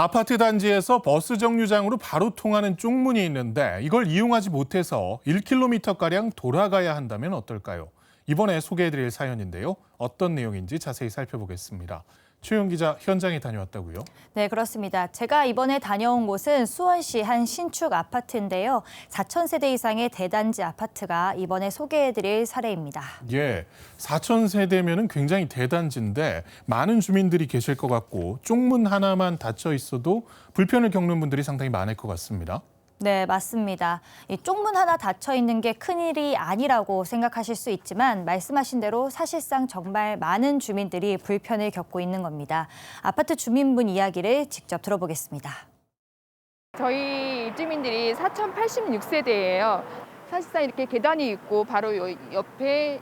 아파트 단지에서 버스 정류장으로 바로 통하는 쪽문이 있는데 이걸 이용하지 못해서 1km가량 돌아가야 한다면 어떨까요? 이번에 소개해드릴 사연인데요. 어떤 내용인지 자세히 살펴보겠습니다. 최영 기자 현장에 다녀왔다고요? 네, 그렇습니다. 제가 이번에 다녀온 곳은 수원시 한 신축 아파트인데요. 4천 세대 이상의 대단지 아파트가 이번에 소개해드릴 사례입니다. 예, 4천 세대면은 굉장히 대단지인데 많은 주민들이 계실 것 같고 쪽문 하나만 닫혀 있어도 불편을 겪는 분들이 상당히 많을 것 같습니다. 네, 맞습니다. 이 쪽문 하나 닫혀 있는 게 큰일이 아니라고 생각하실 수 있지만 말씀하신 대로 사실상 정말 많은 주민들이 불편을 겪고 있는 겁니다. 아파트 주민분 이야기를 직접 들어보겠습니다. 저희 입주민들이 4,086세대예요. 사실상 이렇게 계단이 있고 바로 요 옆에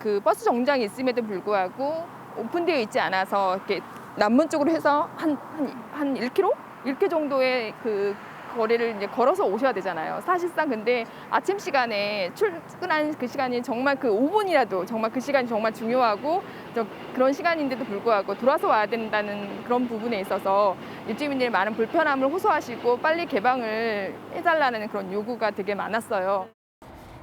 그 버스 정류장이 있음에도 불구하고 오픈되어 있지 않아서 이렇게 남문 쪽으로 해서 한, 한, 한 1km? 1km 정도의 그 거리를 이제 걸어서 오셔야 되잖아요. 사실상 근데 아침 시간에 출근하는 그 시간이 정말 그 5분이라도 정말 그 시간이 정말 중요하고 저 그런 시간인데도 불구하고 돌아서 와야 된다는 그런 부분에 있어서 입주민들이 많은 불편함을 호소하시고 빨리 개방을 해달라는 그런 요구가 되게 많았어요.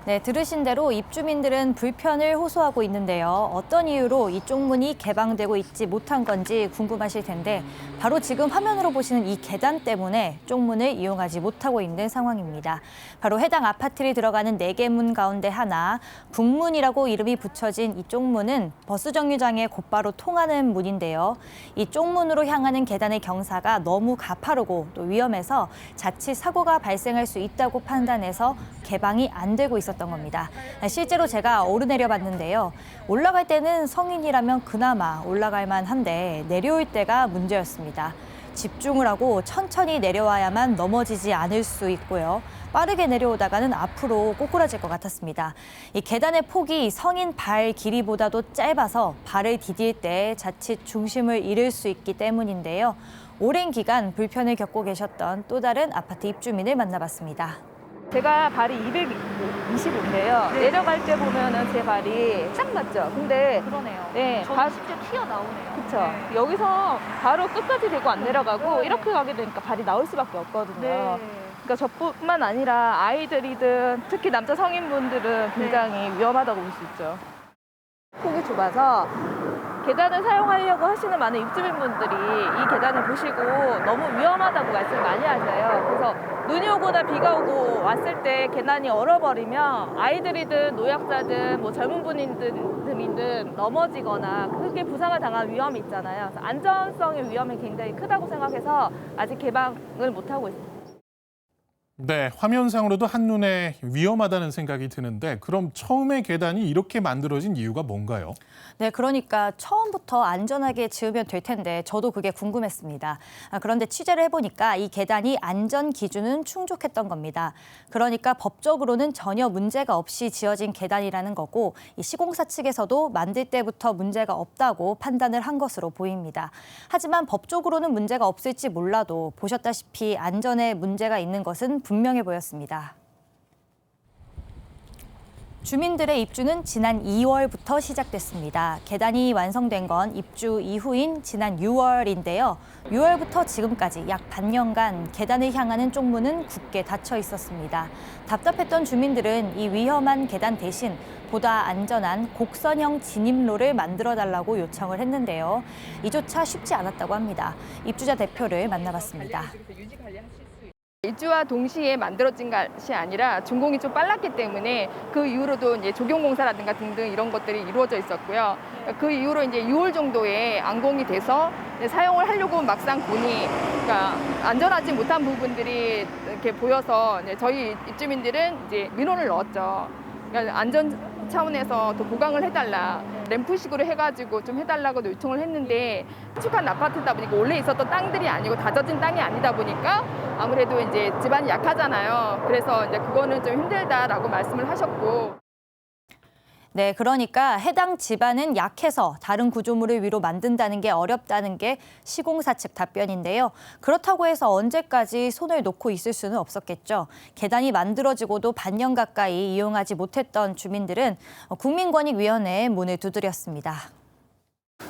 네, 들으신 대로 입주민들은 불편을 호소하고 있는데요. 어떤 이유로 이 쪽 문이 개방되고 있지 못한 건지 궁금하실 텐데 바로 지금 화면으로 보시는 이 계단 때문에 쪽문을 이용하지 못하고 있는 상황입니다. 바로 해당 아파트를 들어가는 네 개 문 가운데 하나 북문이라고 이름이 붙여진 이 쪽문은 버스 정류장에 곧바로 통하는 문인데요. 이 쪽문으로 향하는 계단의 경사가 너무 가파르고 또 위험해서 자칫 사고가 발생할 수 있다고 판단해서 개방이 안 되고 있었 던 겁니다. 실제로 제가 오르내려 봤는데요. 올라갈 때는 성인이라면 그나마 올라갈 만한데 내려올 때가 문제였습니다. 집중을 하고 천천히 내려와야만 넘어지지 않을 수 있고요. 빠르게 내려오다가는 앞으로 꼬꾸라질 것 같았습니다. 이 계단의 폭이 성인 발 길이보다도 짧아서 발을 디딜 때 자칫 중심을 잃을 수 있기 때문인데요. 오랜 기간 불편을 겪고 계셨던 또 다른 아파트 입주민을 만나봤습니다. 제가 발이 225인데요. 내려갈 때 보면은 제 발이 딱 맞죠. 근데 그러네요. 네, 저도 발 진짜 튀어나오네요. 그쵸. 여기서 바로 끝까지 대고 안 내려가고 이렇게 가게 되니까 발이 나올 수밖에 없거든요. 네. 그러니까 저뿐만 아니라 아이들이든 특히 남자 성인분들은 굉장히 위험하다고 볼 수 있죠. 폭이 좁아서 계단을 사용하려고 하시는 많은 입주민분들이 이 계단을 보시고 너무 위험하다고 말씀을 많이 하세요. 그래서 눈이 오거나 비가 오고 왔을 때 계단이 얼어버리면 아이들이든 노약자든 뭐 젊은 분들이든 넘어지거나 크게 부상을 당할 위험이 있잖아요. 그래서 안전성의 위험이 굉장히 크다고 생각해서 아직 개방을 못하고 있습니다. 네, 화면상으로도 한눈에 위험하다는 생각이 드는데 그럼 처음에 계단이 이렇게 만들어진 이유가 뭔가요? 네, 그러니까 처음부터 안전하게 지으면 될 텐데 저도 그게 궁금했습니다. 아, 그런데 취재를 해보니까 이 계단이 안전 기준은 충족했던 겁니다. 그러니까 법적으로는 전혀 문제가 없이 지어진 계단이라는 거고 이 시공사 측에서도 만들 때부터 문제가 없다고 판단을 한 것으로 보입니다. 하지만 법적으로는 문제가 없을지 몰라도 보셨다시피 안전에 문제가 있는 것은 분명해 보였습니다. 주민들의 입주는 지난 2월부터 시작됐습니다. 계단이 완성된 건 입주 이후인 지난 6월인데요. 6월부터 지금까지 약 반년간 계단을 향하는 쪽문은 굳게 닫혀 있었습니다. 답답했던 주민들은 이 위험한 계단 대신 보다 안전한 곡선형 진입로를 만들어 달라고 요청을 했는데요. 이조차 쉽지 않았다고 합니다. 입주자 대표를 만나봤습니다. 입주와 동시에 만들어진 것이 아니라 준공이 좀 빨랐기 때문에 그 이후로도 이제 조경공사라든가 등등 이런 것들이 이루어져 있었고요. 그 이후로 이제 6월 정도에 안공이 돼서 사용을 하려고 막상 보니 그러니까 안전하지 못한 부분들이 이렇게 보여서 저희 입주민들은 이제 민원을 넣었죠. 그러니까 안전 차원에서 더 보강을 해달라 램프식으로 해가지고 좀 해달라고 요청을 했는데 축한 아파트다 보니까 원래 있었던 땅들이 아니고 다져진 땅이 아니다 보니까 아무래도 이제 집안이 약하잖아요. 그래서 이제 그거는 좀 힘들다라고 말씀을 하셨고. 네, 그러니까 해당 집안은 약해서 다른 구조물을 위로 만든다는 게 어렵다는 게 시공사 측 답변인데요. 그렇다고 해서 언제까지 손을 놓고 있을 수는 없었겠죠. 계단이 만들어지고도 반년 가까이 이용하지 못했던 주민들은 국민권익위원회에 문을 두드렸습니다.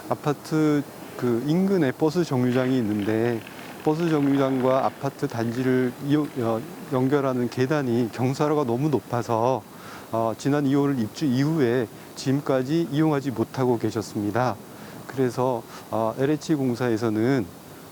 아파트 그 인근에 버스 정류장이 있는데 버스 정류장과 아파트 단지를 어, 연결하는 계단이 경사로가 너무 높아서 어, 지난 2월 입주 이후에 지금까지 이용하지 못하고 계셨습니다. 그래서 어, LH 공사에서는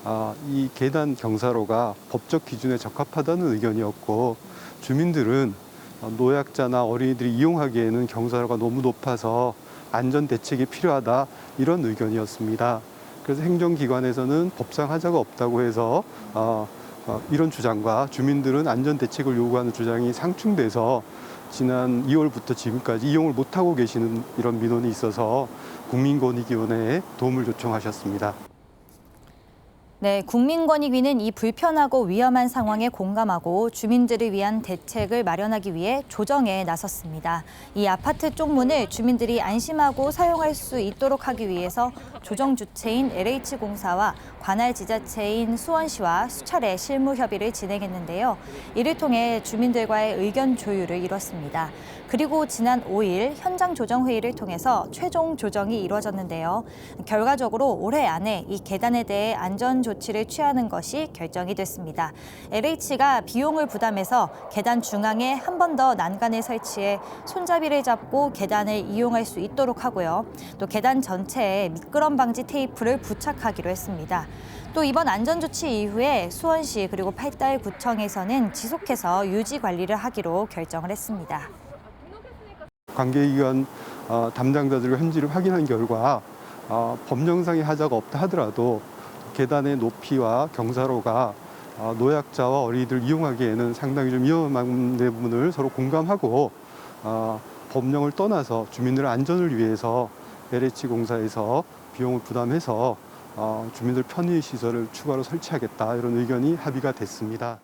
아, 이 계단 경사로가 법적 기준에 적합하다는 의견이었고 주민들은 어, 노약자나 어린이들이 이용하기에는 경사로가 너무 높아서 안전 대책이 필요하다 이런 의견이었습니다. 그래서 행정기관에서는 법상 하자가 없다고 해서 어, 어, 이런 주장과 주민들은 안전 대책을 요구하는 주장이 상충돼서 지난 2월부터 지금까지 이용을 못하고 계시는 이런 민원이 있어서 국민권익위원회에 도움을 요청하셨습니다. 네, 국민권익위는 이 불편하고 위험한 상황에 공감하고 주민들을 위한 대책을 마련하기 위해 조정에 나섰습니다. 이 아파트 쪽문을 주민들이 안심하고 사용할 수 있도록 하기 위해서 조정 주체인 LH공사와 관할 지자체인 수원시와 수차례 실무 협의를 진행했는데요. 이를 통해 주민들과의 의견 조율을 이뤘습니다. 그리고 지난 5일 현장 조정 회의를 통해서 최종 조정이 이루어졌는데요. 결과적으로 올해 안에 이 계단에 대해 안전 조치를 취하는 것이 결정이 됐습니다. LH가 비용을 부담해서 계단 중앙에 한 번 더 난간을 설치해 손잡이를 잡고 계단을 이용할 수 있도록 하고요. 또 계단 전체에 미끄럼 방지 테이프를 부착하기로 했습니다. 또 이번 안전 조치 이후에 수원시 그리고 팔달구청에서는 지속해서 유지 관리를 하기로 결정을 했습니다. 관계기관 어, 담당자들과 현지를 확인한 결과 어, 법령상의 하자가 없다 하더라도 계단의 높이와 경사로가 어, 노약자와 어린이들 이용하기에는 상당히 좀 위험한 부분을 서로 공감하고 어, 법령을 떠나서 주민들의 안전을 위해서 LH 공사에서 비용을 부담해서 어, 주민들 편의 시설을 추가로 설치하겠다 이런 의견이 합의가 됐습니다.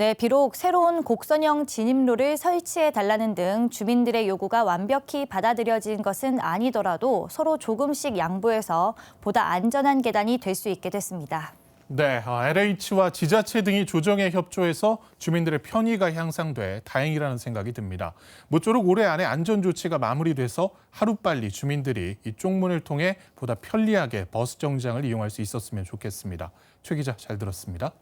네, 비록 새로운 곡선형 진입로를 설치해 달라는 등 주민들의 요구가 완벽히 받아들여진 것은 아니더라도 서로 조금씩 양보해서 보다 안전한 계단이 될 수 있게 됐습니다. 네, LH와 지자체 등이 조정에 협조해서 주민들의 편의가 향상돼 다행이라는 생각이 듭니다. 모쪼록 올해 안에 안전 조치가 마무리돼서 하루빨리 주민들이 이 쪽문을 통해 보다 편리하게 버스 정류장을 이용할 수 있었으면 좋겠습니다. 최 기자 잘 들었습니다.